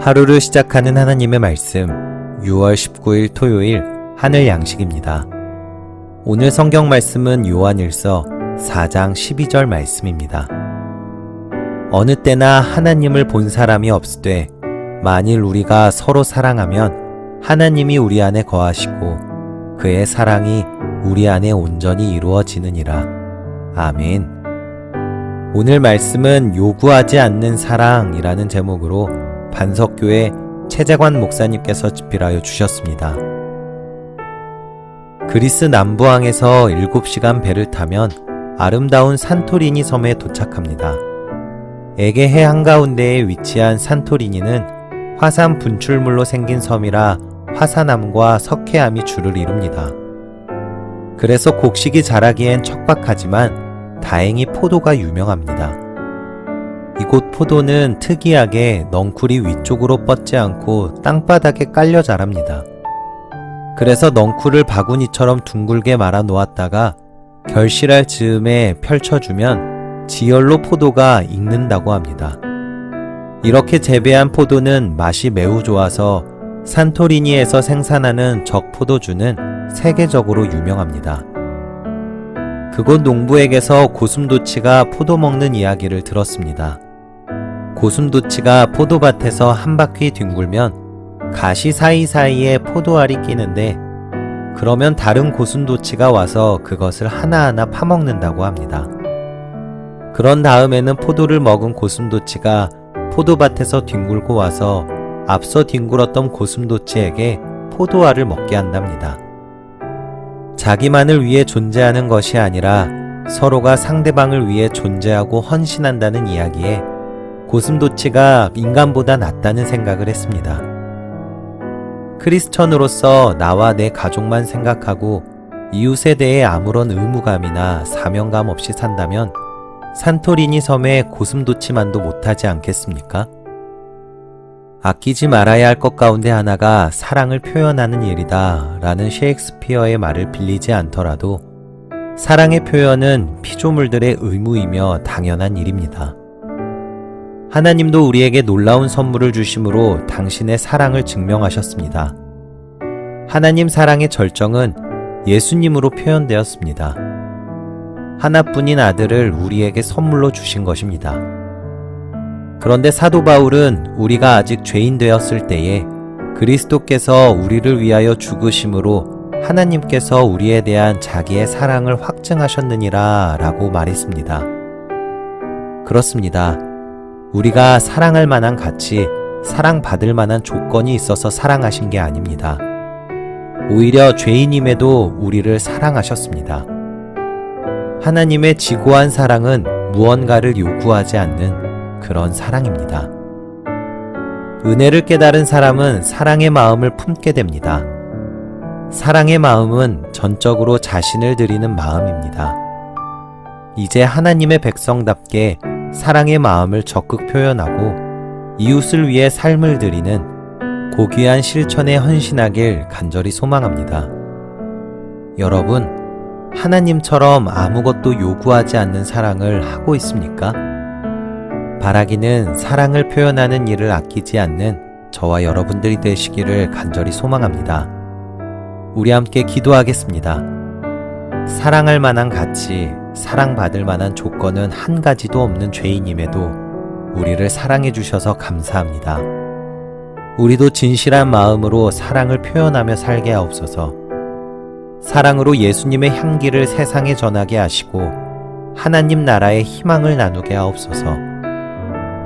하루를 시작하는 하나님의 말씀, 6월 19일 토요일 하늘 양식입니다. 오늘 성경 말씀은 요한일서 4장 12절 말씀입니다. 어느 때나 하나님을 본 사람이 없으되 만일 우리가 서로 사랑하면 하나님이 우리 안에 거하시고 그의 사랑이 우리 안에 온전히 이루어지느니라. 아멘. 오늘 말씀은 요구하지 않는 사랑이라는 제목으로 반석교회 최재관 목사님께서 집필하여 주셨습니다. 그리스 남부항에서 7시간 배를 타면 아름다운 산토리니 섬에 도착합니다. 에게해 한가운데에 위치한 산토리니는 화산 분출물로 생긴 섬이라 화산암과 석회암이 주를 이룹니다. 그래서 곡식이 자라기엔 척박하지만 다행히 포도가 유명합니다. 이곳 포도는 특이하게 넝쿨이 위쪽으로 뻗지 않고 땅바닥에 깔려 자랍니다. 그래서 넝쿨을 바구니처럼 둥글게 말아 놓았다가 결실할 즈음에 펼쳐주면 지열로 포도가 익는다고 합니다. 이렇게 재배한 포도는 맛이 매우 좋아서 산토리니에서 생산하는 적포도주는 세계적으로 유명합니다. 그곳 농부에게서 고슴도치가 포도 먹는 이야기를 들었습니다. 고슴도치가 포도밭에서 한 바퀴 뒹굴면 가시 사이사이에 포도알이 끼는데 그러면 다른 고슴도치가 와서 그것을 하나하나 파먹는다고 합니다. 그런 다음에는 포도를 먹은 고슴도치가 포도밭에서 뒹굴고 와서 앞서 뒹굴었던 고슴도치에게 포도알을 먹게 한답니다. 자기만을 위해 존재하는 것이 아니라 서로가 상대방을 위해 존재하고 헌신한다는 이야기에 고슴도치가 인간보다 낫다는 생각을 했습니다. 크리스천으로서 나와 내 가족만 생각하고 이웃에 대해 아무런 의무감이나 사명감 없이 산다면 산토리니 섬에 고슴도치만도 못하지 않겠습니까? 아끼지 말아야 할 것 가운데 하나가 사랑을 표현하는 일이다 라는 셰익스피어의 말을 빌리지 않더라도 사랑의 표현은 피조물들의 의무이며 당연한 일입니다. 하나님도 우리에게 놀라운 선물을 주심으로 당신의 사랑을 증명하셨습니다. 하나님 사랑의 절정은 예수님으로 표현되었습니다. 하나뿐인 아들을 우리에게 선물로 주신 것입니다. 그런데 사도 바울은 우리가 아직 죄인 되었을 때에 그리스도께서 우리를 위하여 죽으심으로 하나님께서 우리에 대한 자기의 사랑을 확증하셨느니라 라고 말했습니다. 그렇습니다. 우리가 사랑할 만한 가치, 사랑받을 만한 조건이 있어서 사랑하신 게 아닙니다. 오히려 죄인임에도 우리를 사랑하셨습니다. 하나님의 지고한 사랑은 무언가를 요구하지 않는 그런 사랑입니다. 은혜를 깨달은 사람은 사랑의 마음을 품게 됩니다. 사랑의 마음은 전적으로 자신을 드리는 마음입니다. 이제 하나님의 백성답게 사랑의 마음을 적극 표현하고 이웃을 위해 삶을 드리는 고귀한 실천에 헌신하길 간절히 소망합니다. 여러분, 하나님처럼 아무것도 요구하지 않는 사랑을 하고 있습니까? 바라기는 사랑을 표현하는 일을 아끼지 않는 저와 여러분들이 되시기를 간절히 소망합니다. 우리 함께 기도하겠습니다. 사랑할 만한 가치, 사랑받을 만한 조건은 한 가지도 없는 죄인임에도 우리를 사랑해 주셔서 감사합니다. 우리도 진실한 마음으로 사랑을 표현하며 살게 하옵소서. 사랑으로 예수님의 향기를 세상에 전하게 하시고 하나님 나라의 희망을 나누게 하옵소서.